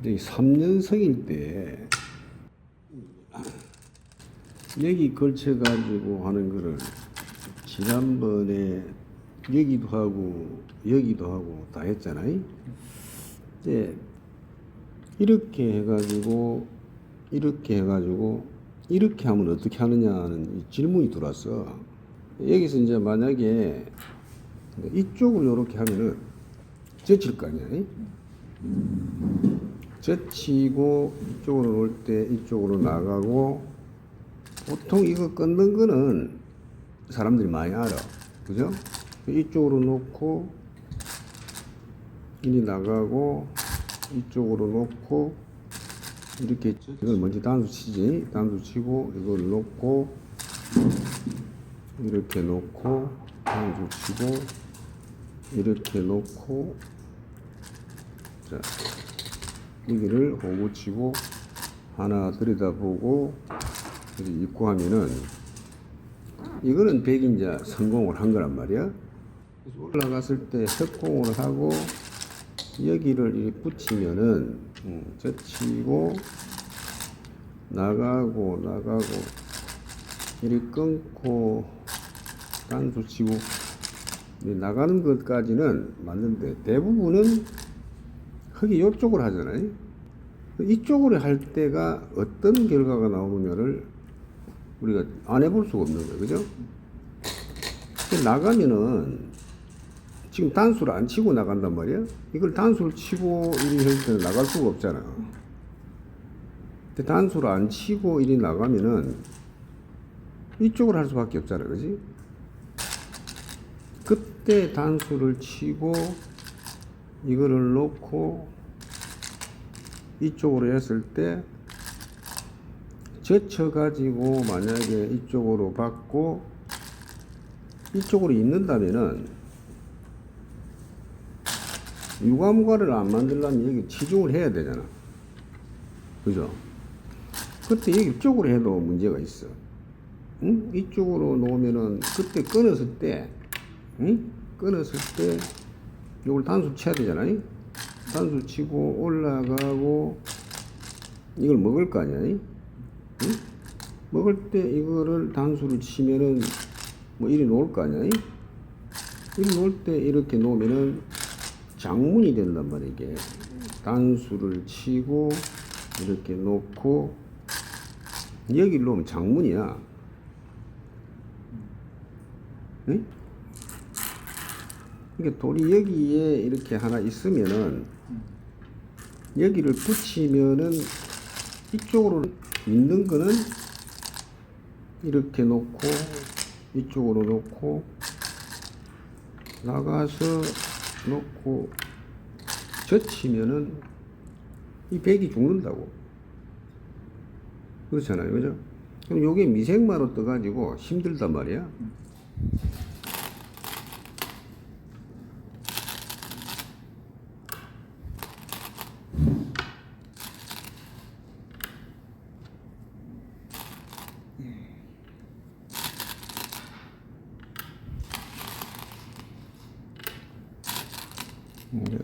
이제 3년생일 때 여기 걸쳐 가지고 하는 거를 지난번에 여기도 하고 여기도 하고 다 했잖아요. 이제 이렇게 해가지고 이렇게 해가지고 이렇게 하면 어떻게 하느냐는 이 질문이 들어왔어. 여기서 이제 만약에 이쪽으로 이렇게 하면은 젖힐 거 아니야. 이? 젖히고 이쪽으로 놓을 때 이쪽으로 나가고 보통 이거 끊는 거는 사람들이 많이 알아. 그죠? 이쪽으로 놓고 이리 나가고 이쪽으로 놓고 이렇게 이걸 먼저 단수 치지 단수 치고 이걸 놓고 이렇게 놓고 단수 치고 이렇게 놓고 자 여기를 호구 치고 하나 들여다보고 입고 하면은 이거는 백인자 성공을 한 거란 말이야. 올라갔을 때 협공을 하고 여기를 이렇게 붙이면은 음, 젖히고 나가고 나가고 이리 끊고 단수 치고 이 나가는 것까지는 맞는데 대부분은 흙이 이쪽으로 하잖아요. 이쪽으로 할 때가 어떤 결과가 나오느냐를 우리가 안 해볼 수가 없는 거예요. 그죠? 나가면은 지금 단수를 안 치고 나간단 말이야. 이걸 단수를 치고 이리 할 때는 나갈 수가 없잖아. 근데 단수를 안 치고 이리 나가면은 이쪽으로 할 수밖에 없잖아. 그지? 그때 단수를 치고 이거를 놓고 이쪽으로 했을 때 젖혀 가지고 만약에 이쪽으로 받고 이쪽으로 있는다면은 유가무가를 안 만들려면 여기 치중을 해야 되잖아. 그죠? 그때 여기 이쪽으로 해도 문제가 있어. 응? 이쪽으로 놓으면은 그때 끊었을 때, 응? 끊었을 때 이걸 단수 쳐야 되잖아요. 단수 치고 올라가고 이걸 먹을 거 아니야. 응? 먹을 때 이거를 단수를 치면은 뭐 이리 놓을 거 아니야. 이리 놓을 때 이렇게 놓으면은 장문이 된단 말이야 이게. 단수를 치고 이렇게 놓고 여기 놓으면 장문이야. 응? 이게 돌이 여기에 이렇게 하나 있으면은 여기를 붙이면은 이쪽으로 있는 거는 이렇게 놓고 이쪽으로 놓고 나가서 놓고 젖히면은 이 백이 죽는다고. 그렇잖아요. 그죠? 그럼 요게 미생마로 떠가지고 힘들단 말이야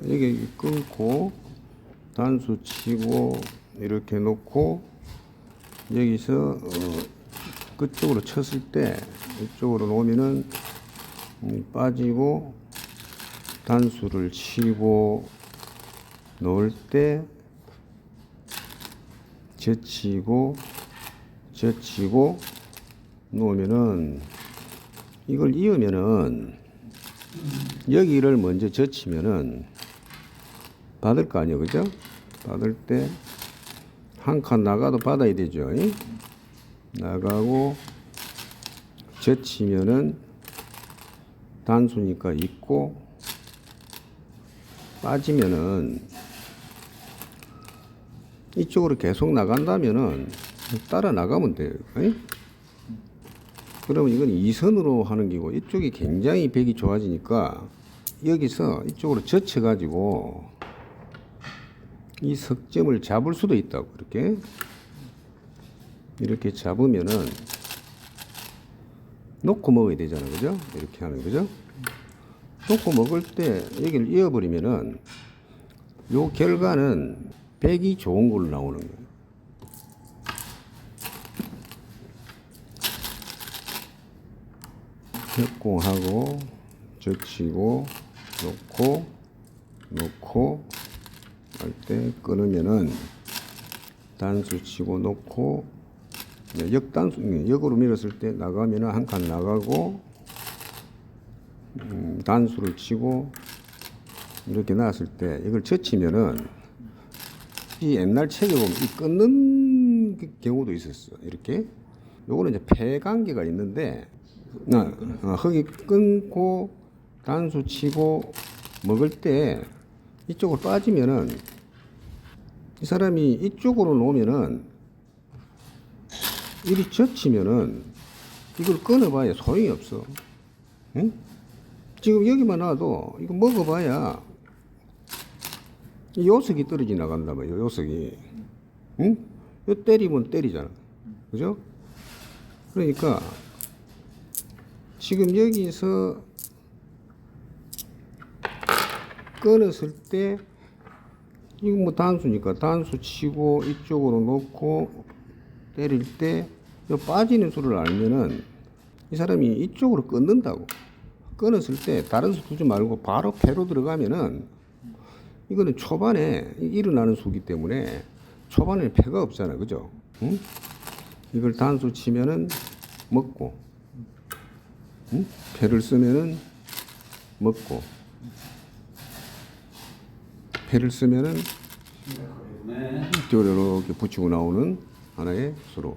여기 끊고 단수 치고 이렇게 놓고 여기서 어, 끝쪽으로 쳤을 때 이쪽으로 놓으면은 음, 빠지고 단수를 치고 놓을 때 제치고 제치고 놓으면은 이걸 이으면은 여기를 먼저 젖히면은 받을 거 아니에요 그죠 받을 때 한 칸 나가도 받아야 되죠 이? 나가고 젖히면은 단수니까 있고 빠지면은 이쪽으로 계속 나간다면은 따라 나가면 돼요 이? 그러면 이건 이선으로 하는 기고. 이쪽이 굉장히 백이 좋아지니까 여기서 이쪽으로 젖혀 가지고 이 석점을 잡을 수도 있다고 이렇게. 이렇게 잡으면은 놓고 먹어야 되잖아 그죠? 이렇게 하는 거죠? 놓고 먹을 때 여기를 이어버리면은 요 결과는 백이 좋은 걸로 나오는 거예요. 협공하고 젖히고 놓고 놓고 할 때 끊으면은 단수 치고 놓고 네, 역단수 네, 역으로 밀었을 때 나가면은 한 칸 나가고 음, 단수를 치고 이렇게 나왔을 때 이걸 젖히면은 이 옛날 책에 보면 이 끊는 그 경우도 있었어. 이렇게. 요거는 이제 폐관계가 있는데 어, 어, 흙이 끊고 단수 치고 먹을 때 이쪽으로 빠지면은 이 사람이 이쪽으로 놓으면은 이리 젖히면은 이걸 끊어봐야 소용이 없어. 응? 지금 여기만 놔도 이거 먹어봐야 이 요석이 떨어지 나간단 말이야. 요석이. 응? 요 때리면 때리잖아. 그죠? 그러니까 지금 여기서 끊었을 때 이거 뭐 단수니까 단수 치고 이쪽으로 놓고 때릴 때요 빠지는 수를 알면은 이 사람이 이쪽으로 끊는다고. 끊었을 때 다른 수 두지 말고 바로 패로 들어가면은 이거는 초반에 일어나는 수기 때문에 초반에 패가 없잖아. 그죠? 응? 이걸 단수 치면은 먹고 응? 패를 쓰면은 먹고 패를 쓰면은 이쪽으로 이렇게 붙이고 나오는 하나의 수로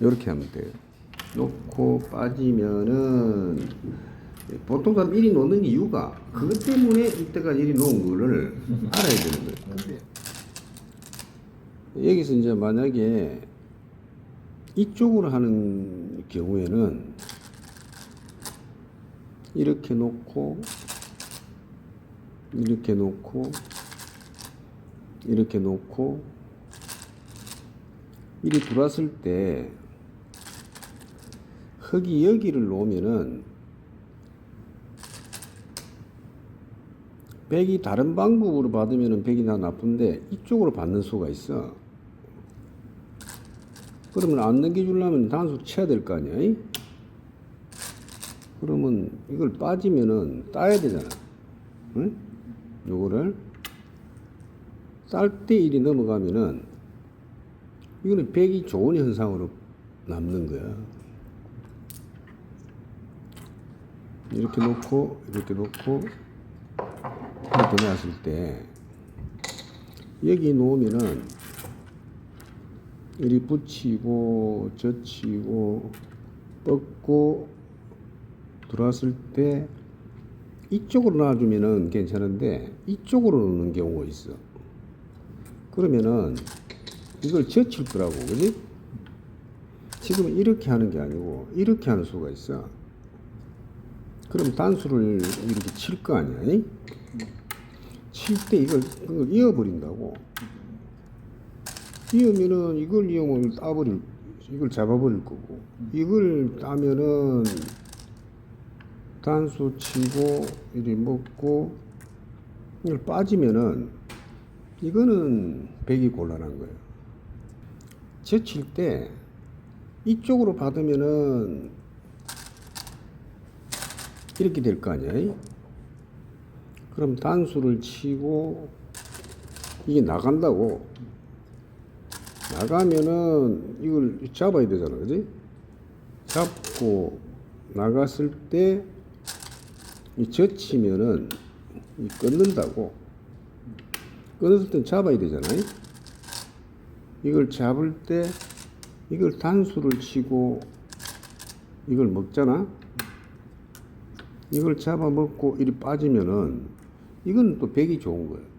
이렇게 하면 돼요. 놓고 빠지면은 보통 사람 1이 놓는 이유가 그것 때문에 이때가 1이 놓은 거를 알아야 되는 거예요. 여기서 이제 만약에 이쪽으로 하는 경우에는 이렇게 놓고 이렇게 놓고 이렇게 놓고 이리 들어왔을 때 흙이 여기를 놓으면은 백이 다른 방법으로 받으면은 백이 나 나쁜데 이쪽으로 받는 수가 있어. 그러면 안 넘겨주려면 단수 쳐야 될 거 아니야? 이? 그러면 이걸 빠지면은 따야 되잖아. 응? 요거를 쌀때 일이 넘어가면은 이거는 백이 좋은 현상으로 남는 거야. 이렇게 놓고 이렇게 놓고 이렇게 놨을 때 여기 놓으면은 이리 붙이고 젖히고 뻗고 들어왔을 때 이쪽으로 놔주면은 괜찮은데 이쪽으로 놓는 경우가 있어. 그러면은 이걸 젖힐 거라고, 그지? 지금 이렇게 하는 게 아니고 이렇게 하는 수가 있어. 그럼 단수를 이렇게 칠 거 아니야? 칠 때 이걸, 이걸 이어버린다고. 이으면은 이걸 이으면 따버릴, 이걸 잡아버릴 거고. 이걸 따면은 단수 치고 이리 먹고 이걸 빠지면은 이거는 백이 곤란한 거예요. 젖힐 때 이쪽으로 받으면은 이렇게 될 거 아니야? 그럼 단수를 치고 이게 나간다고 나가면은 이걸 잡아야 되잖아, 그지? 잡고 나갔을 때이 젖히면은 이 끊는다고 끊었을 땐 잡아야 되잖아요. 이걸 잡을 때 이걸 단수를 치고 이걸 먹잖아. 이걸 잡아먹고 이리 빠지면은 이건 또 백이 좋은 거예요.